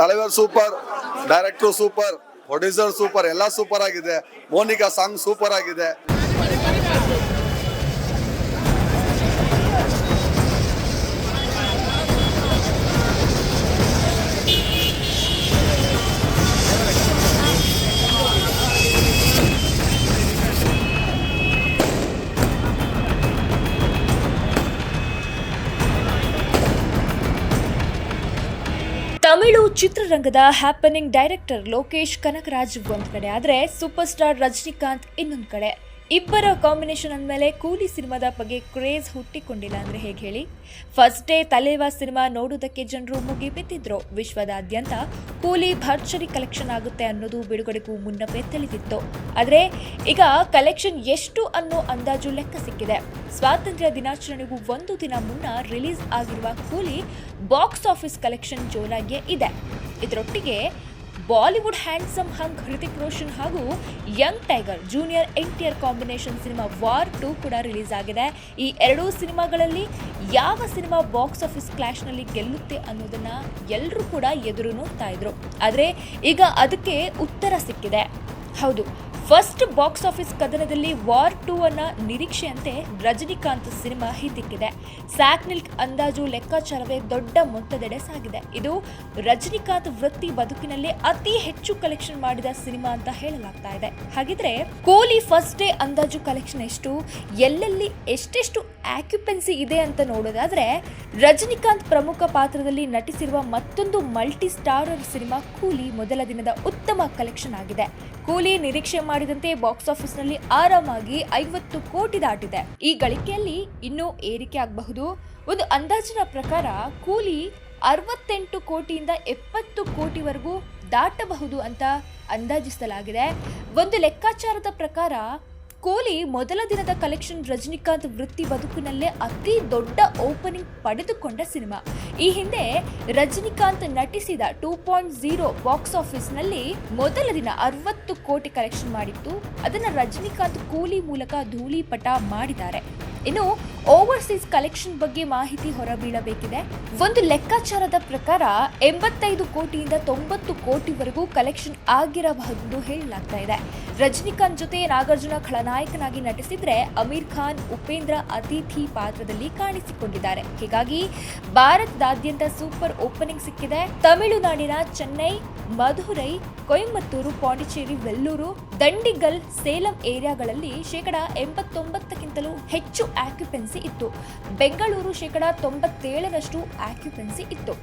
தலைவர் super director super producer super ಎಲ್ಲ super ಆಗಿದೆ ಮೋನಿಕಾ ಸಾಂಗ್ ಸೂಪರ್ ಆಗಿದೆ ತಮಿಳು ಚಿತ್ರರಂಗದ ಹ್ಯಾಪನಿಂಗ್ ಡೈರೆಕ್ಟರ್ ಲೋಕೇಶ್ ಕನಕರಾಜ್ ಒಂದು ಕಡೆ ಆದರೆ ಸೂಪರ್ ಸ್ಟಾರ್ ರಜನಿಕಾಂತ್ ಇನ್ನೊಂದು ಕಡೆ. ಇಬ್ಬರ ಕಾಂಬಿನೇಷನ್ ಅಂದಮೇಲೆ ಕೂಲಿ ಸಿನಿಮಾದ ಬಗ್ಗೆ ಕ್ರೇಜ್ ಹುಟ್ಟಿಕೊಂಡಿಲ್ಲ ಅಂದರೆ ಹೇಗೆ ಹೇಳಿ? ಫಸ್ಟ್ ಡೇ ತಲೆವಾ ಸಿನಿಮಾ ನೋಡೋದಕ್ಕೆ ಜನರು ಮುಗಿ ಬಿದ್ದಿದ್ರು. ವಿಶ್ವದಾದ್ಯಂತ ಕೂಲಿ ಭರ್ಜರಿ ಕಲೆಕ್ಷನ್ ಆಗುತ್ತೆ ಅನ್ನೋದು ಬಿಡುಗಡೆಗೂ ಮುನ್ನವೇ ತಿಳಿದಿತ್ತು. ಆದರೆ ಈಗ ಕಲೆಕ್ಷನ್ ಎಷ್ಟು ಅನ್ನೋ ಅಂದಾಜು ಲೆಕ್ಕ ಸಿಕ್ಕಿದೆ. ಸ್ವಾತಂತ್ರ್ಯ ದಿನಾಚರಣೆಗೂ ಒಂದು ದಿನ ಮುನ್ನ ರಿಲೀಸ್ ಆಗಿರುವ ಕೂಲಿ ಬಾಕ್ಸ್ ಆಫೀಸ್ ಕಲೆಕ್ಷನ್ ಜೋರಾಗಿಯೇ ಇದೆ. ಇದರೊಟ್ಟಿಗೆ Bollywood handsome hunk Hrithik Roshan ಹಾಗೂ young tiger junior NTR combination cinema War two ಕೂಡ ರಿಲೀಸ್ ಆಗಿದೆ. ಈ ಎರಡೂ ಸಿನಿಮಾಗಳಲ್ಲಿ ಯಾವ ಸಿನಿಮಾ ಬಾಕ್ಸ್ ಆಫೀಸ್ ಕ್ಲಾಶ್ನಲ್ಲಿ ಗೆಲ್ಲುತ್ತೆ ಅನ್ನೋದನ್ನ ಎಲ್ಲರೂ ಕೂಡ ಎದುರು ನೋಡ್ತಾ ಇದ್ರು. ಆದರೆ ಈಗ ಅದಕ್ಕೆ ಉತ್ತರ ಸಿಕ್ಕಿದೆ. ಹೌದು ಫಸ್ಟ್ ಬಾಕ್ಸ್ ಆಫೀಸ್ ಕದನದಲ್ಲಿ ವಾರ್ ಟೂ ಅನ್ನ ನಿರೀಕ್ಷೆಯಂತೆ ರಜನಿಕಾಂತ್ ಸಿನಿಮಾ ಹಿತಿಕ್ಕಿದೆ ಸ್ಯಾಕ್ ನಿಲ್ಕ್ ಅಂದಾಜು ಲೆಕ್ಕಾಚಾರವೇ ದೊಡ್ಡ ಮೊತ್ತದೆಡೆ ಸಾಗಿದೆ. ಇದು ರಜನಿಕಾಂತ್ ವೃತ್ತಿ ಬದುಕಿನಲ್ಲಿ ಅತಿ ಹೆಚ್ಚು ಕಲೆಕ್ಷನ್ ಮಾಡಿದ ಸಿನಿಮಾ ಅಂತ ಹೇಳಲಾಗ್ತಾ ಇದೆ. ಹಾಗಿದ್ರೆ ಕೋಹ್ಲಿ ಫಸ್ಟ್ ಡೇ ಅಂದಾಜು ಕಲೆಕ್ಷನ್ ಎಷ್ಟು? ಎಲ್ಲೆಲ್ಲಿ ಎಷ್ಟೆಷ್ಟು ಆಕ್ಯುಪೆನ್ಸಿ ಇದೆ ಅಂತ ನೋಡೋದಾದ್ರೆ ರಜನಿಕಾಂತ್ ಪ್ರಮುಖ ಪಾತ್ರದಲ್ಲಿ ನಟಿಸಿರುವ ಮತ್ತೊಂದು ಮಲ್ಟಿ ಸ್ಟಾರರ್ ಸಿನಿಮಾ ಕೂಲಿ ಮೊದಲ ದಿನದ ಉತ್ತಮ ಕಲೆಕ್ಷನ್ ಆಗಿದೆ. ಕೂಲಿ ನಿರೀಕ್ಷೆ ಮಾಡಿದಂತೆ ಬಾಕ್ಸ್ ಆಫೀಸ್ನಲ್ಲಿ ಆರಾಮಾಗಿ ಐವತ್ತು ಕೋಟಿ ದಾಟಿದೆ. ಈ ಗಳಿಕೆಯಲ್ಲಿ ಇನ್ನೂ ಏರಿಕೆ ಆಗಬಹುದು. ಒಂದು ಅಂದಾಜಿನ ಪ್ರಕಾರ ಕೂಲಿ ಅರವತ್ತೆಂಟು ಕೋಟಿಯಿಂದ ಎಪ್ಪತ್ತು ಕೋಟಿವರೆಗೂ ದಾಟಬಹುದು ಅಂತ ಅಂದಾಜಿಸಲಾಗಿದೆ. ಒಂದು ಲೆಕ್ಕಾಚಾರದ ಪ್ರಕಾರ ಕೋಹ್ಲಿ ಮೊದಲ ದಿನದ ಕಲೆಕ್ಷನ್ ರಜನಿಕಾಂತ್ ವೃತ್ತಿ ಬದುಕಿನಲ್ಲೇ ಅತಿ ದೊಡ್ಡ ಓಪನಿಂಗ್ ಪಡೆದುಕೊಂಡ ಸಿನಿಮಾ. ಈ ಹಿಂದೆ ರಜನಿಕಾಂತ್ ನಟಿಸಿದ ಟೂ ಪಾಯಿಂಟ್ ಝೀರೋ ಬಾಕ್ಸ್ ಆಫೀಸ್ನಲ್ಲಿ ಮೊದಲ ದಿನ ಅರವತ್ತು ಕೋಟಿ ಕಲೆಕ್ಷನ್ ಮಾಡಿತ್ತು. ಅದನ್ನು ರಜನಿಕಾಂತ್ ಕೂಲಿ ಮೂಲಕ ಧೂಳಿಪಟ ಮಾಡಿದ್ದಾರೆ. ಇನ್ನು ಓವರ್ಸೀಸ್ ಕಲೆಕ್ಷನ್ ಬಗ್ಗೆ ಮಾಹಿತಿ ಹೊರಬೀಳಬೇಕಿದೆ. ಒಂದು ಲೆಕ್ಕಾಚಾರದ ಪ್ರಕಾರ ಎಂಬತ್ತೈದು ಕೋಟಿಯಿಂದ ತೊಂಬತ್ತು ಕೋಟಿವರೆಗೂ ಕಲೆಕ್ಷನ್ ಆಗಿರಬಹುದು ಹೇಳಲಾಗ್ತಾ ಇದೆ. ರಜನಿಕಾಂತ್ ಜೊತೆ ನಾಗಾರ್ಜುನ ಖಳನಾಯಕನಾಗಿ ನಟಿಸಿದ್ರೆ ಅಮೀರ್ ಖಾನ್, ಉಪೇಂದ್ರ ಅತಿಥಿ ಪಾತ್ರದಲ್ಲಿ ಕಾಣಿಸಿಕೊಂಡಿದ್ದಾರೆ. ಹೀಗಾಗಿ ಭಾರತದಾದ್ಯಂತ ಸೂಪರ್ ಓಪನಿಂಗ್ ಸಿಕ್ಕಿದೆ. ತಮಿಳುನಾಡಿನ ಚೆನ್ನೈ, ಮಧುರೈ, ಕೊಯಂಬತ್ತೂರು, ಪಾಂಡಿಚೇರಿ, ವೆಲ್ಲೂರು, ದಂಡಿಗಲ್, ಸೇಲಂ ಏರಿಯಾಗಳಲ್ಲಿ ಶೇಕಡ ಎಂಬತ್ತೊಂಬತ್ತಕ್ಕಿಂತಲೂ ಹೆಚ್ಚು ಆಕ್ಯುಪೆನ್ಸಿ ಇತ್ತು. ಬೆಂಗಳೂರು ಶೇಕಡ ತೊಂಬತ್ತೇಳರಷ್ಟು ಆಕ್ಯುಪೆನ್ಸಿ ಇತ್ತು.